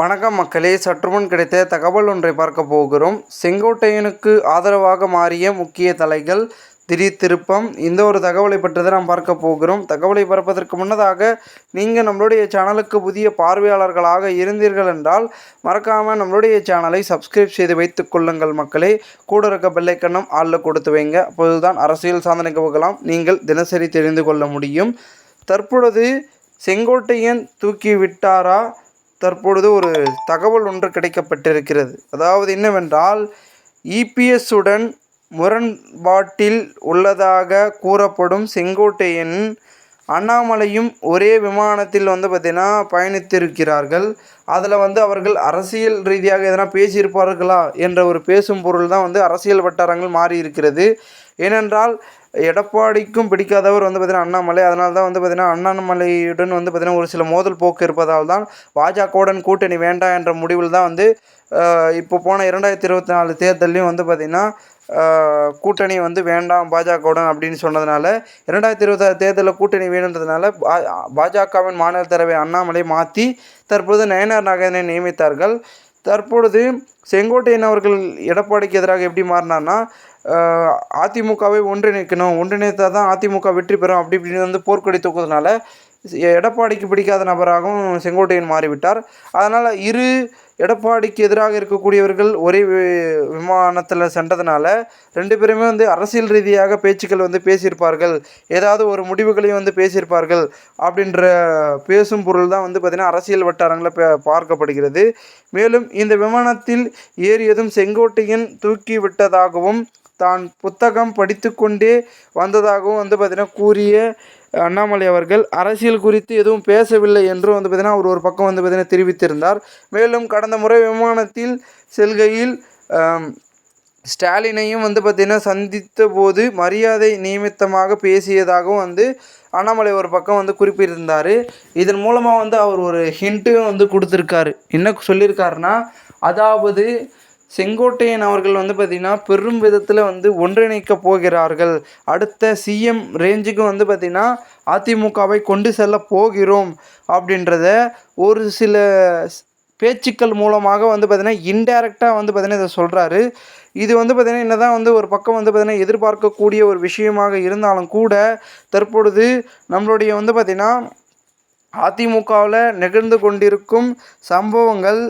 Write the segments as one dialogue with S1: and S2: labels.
S1: வணக்கம் மக்களே. சற்றுமுன் கிடைத்த தகவல் ஒன்றை பார்க்க போகிறோம். செங்கோட்டையனுக்கு ஆதரவாக மாறிய முக்கிய தலைகள் திடீர் திருப்பம் இந்த ஒரு தகவலை பற்றி தான் நாம் பார்க்க போகிறோம். தகவலை பார்ப்பதற்கு முன்னதாக நீங்கள் நம்மளுடைய சேனலுக்கு புதிய பார்வையாளர்களாக இருந்தீர்கள் என்றால் மறக்காமல் நம்மளுடைய சேனலை சப்ஸ்கிரைப் செய்து வைத்துக் கொள்ளுங்கள் மக்களே. கூட இருக்க பெல்லைக்கண்ணம் ஆளில் கொடுத்து வைங்க. அப்போதுதான் அரசியல் சாதனை போகலாம் நீங்கள் தினசரி தெரிந்து கொள்ள முடியும். தற்பொழுது செங்கோட்டையன் தூக்கி விட்டாரா? தற்பொழுது ஒரு தகவல் ஒன்று கிடைக்கப்பட்டிருக்கிறது. அதாவது என்னவென்றால் இபிஎஸ்ஸுடன் முரண்பாட்டில் உள்ளதாக கூறப்படும் செங்கோட்டையன் அண்ணாமலையும் ஒரே விமானத்தில் வந்து பார்த்திங்கன்னா பயணித்திருக்கிறார்கள். அதில் வந்து அவர்கள் அரசியல் ரீதியாக எதனா பேசியிருப்பார்களா என்ற ஒரு பேசும் பொருள் தான் வந்து அரசியல் வட்டாரங்கள் மாறி இருக்கிறது ஏனென்றால் எடப்பாடிக்கும் பிடிக்காதவர் வந்து பார்த்திங்கன்னா அண்ணாமலை. அதனால தான் வந்து பார்த்திங்கன்னா அண்ணாமலையுடன் வந்து பார்த்திங்கன்னா ஒரு சில மோதல் போக்கு இருப்பதால் தான் பாஜகவுடன் கூட்டணி வேண்டாம் என்ற முடிவில் தான் வந்து இப்போ போன இரண்டாயிரத்தி இருபத்தி நாலு தேர்தல்லையும் வந்து பார்த்திங்கன்னா கூட்டணி வந்து வேண்டாம் பாஜகவுடன் அப்படின்னு சொன்னதுனால இரண்டாயிரத்தி இருபத்தாறு தேர்தலில் கூட்டணி வேணுன்றதுனால பாஜகவின் மாநில தலைவர் அண்ணாமலை மாற்றி தற்போது நயனார் நாகேந்திரனை நியமித்தார்கள். தற்பொழுது செங்கோட்டையன் அவர்கள் எடப்பாடிக்கு எதிராக எப்படி மாறினார்னா அதிமுகவை ஒன்றிணைக்கணும் ஒன்றிணைத்தால் தான் அதிமுக வெற்றி பெறும் அப்படி இப்படின்னு வந்து போர்க்கொடி தூக்குறதுனால எடப்பாடிக்கு பிடிக்காத நபராகவும் செங்கோட்டையன் மாறிவிட்டார். அதனால் இரு எடப்பாடிக்கு எதிராக இருக்கக்கூடியவர்கள் ஒரே விமானத்தில் சென்றதுனால ரெண்டு பேருமே வந்து அரசியல் ரீதியாக பேச்சுக்கள் வந்து பேசியிருப்பார்கள். ஏதாவது ஒரு முடிவுகளையும் வந்து பேசியிருப்பார்கள் அப்படின்ற பேசும் பொருள் தான் வந்து பார்த்திங்கன்னா அரசியல் வட்டாரங்களில் பார்க்கப்படுகிறது. மேலும் இந்த விமானத்தில் ஏறியதும் செங்கோட்டையன் தூக்கி விட்டதாகவும் தான் புத்தகம் படித்து கொண்டே வந்ததாகவும் வந்து பார்த்திங்கன்னா கூறிய அண்ணாமலை அவர்கள் அரசியல் குறித்து எதுவும் பேசவில்லை என்றும் வந்து பார்த்திங்கன்னா அவர் ஒரு பக்கம் வந்து பார்த்திங்கன்னா தெரிவித்திருந்தார். மேலும் கடந்த முறை விமானத்தில் செல்கையில் ஸ்டாலினையும் வந்து பார்த்திங்கன்னா சந்தித்த போது மரியாதை நியமித்தமாக பேசியதாகவும் வந்து அண்ணாமலை ஒரு பக்கம் வந்து குறிப்பிட்டிருந்தார். இதன் மூலமாக வந்து அவர் ஒரு ஹிண்ட்டும் வந்து கொடுத்துருக்காரு. என்ன சொல்லியிருக்காருன்னா அதாவது செங்கோட்டையன் அவர்கள் வந்து பார்த்திங்கன்னா பெரும் விதத்தில் வந்து ஒன்றிணைக்க போகிறார்கள். அடுத்த சிஎம் ரேஞ்சுக்கு வந்து பார்த்திங்கன்னா அதிமுகவை கொண்டு செல்ல போகிறோம் அப்படின்றத ஒரு சில பேச்சுக்கள் மூலமாக வந்து பார்த்திங்கன்னா இன்டைரக்டாக வந்து பார்த்திங்கன்னா இதை சொல்கிறாரு இது வந்து பார்த்திங்கன்னா என்ன தான் வந்து ஒரு பக்கம் வந்து பார்த்திங்கன்னா எதிர்பார்க்கக்கூடிய ஒரு விஷயமாக இருந்தாலும் கூட தற்பொழுது நம்மளுடைய வந்து பார்த்திங்கன்னா அதிமுகவில் நிகழ்ந்து கொண்டிருக்கும் சம்பவங்கள்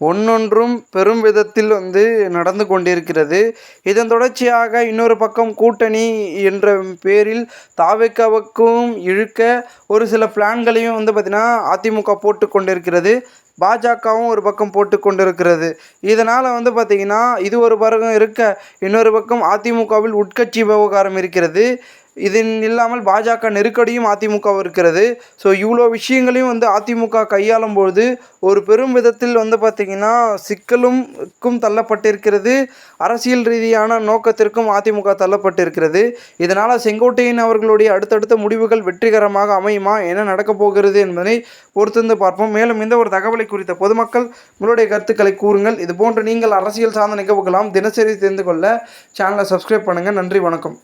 S1: ஒன்றொன்றும் பெரும் விதத்தில் வந்து நடந்து கொண்டிருக்கிறது. இதன் தொடர்ச்சியாக இன்னொரு பக்கம் கூட்டணி என்ற பேரில் தாவேக்காவுக்கும் இழுக்க ஒரு சில பிளான்களையும் வந்து பார்த்திங்கன்னா அதிமுக போட்டு கொண்டிருக்கிறது. பாஜகவும் ஒரு பக்கம் போட்டு கொண்டிருக்கிறது. இதனால் வந்து பார்த்திங்கன்னா இது ஒரு பக்கம் இருக்க இன்னொரு பக்கம் அதிமுகவில் உட்கட்சி விவகாரம் இருக்கிறது. இதன் இல்லாமல் பாஜக நெருக்கடியும் அதிமுக இருக்கிறது. ஸோ இவ்வளோ விஷயங்களையும் வந்து அதிமுக கையாளும் பொழுது ஒரு பெரும் விதத்தில் வந்து பார்த்திங்கன்னா சிக்கலும்க்கும் தள்ளப்பட்டிருக்கிறது. அரசியல் ரீதியான நோக்கத்திற்கும் அதிமுக தள்ளப்பட்டிருக்கிறது. இதனால் செங்கோட்டையன் அவர்களுடைய அடுத்தடுத்த முடிவுகள் வெற்றிகரமாக அமையுமா? என்ன நடக்கப் போகிறது என்பதை பொறுத்திருந்து பார்ப்போம். மேலும் இந்த ஒரு தகவலை குறித்த பொதுமக்கள் உங்களுடைய கருத்துக்களை கூறுங்கள். இது போன்று நீங்கள் அரசியல் சார்ந்த நிகழ்வுகளாம் தினசரி தெரிந்து கொள்ள சேனலை சப்ஸ்கிரைப் பண்ணுங்கள் நன்றி வணக்கம்.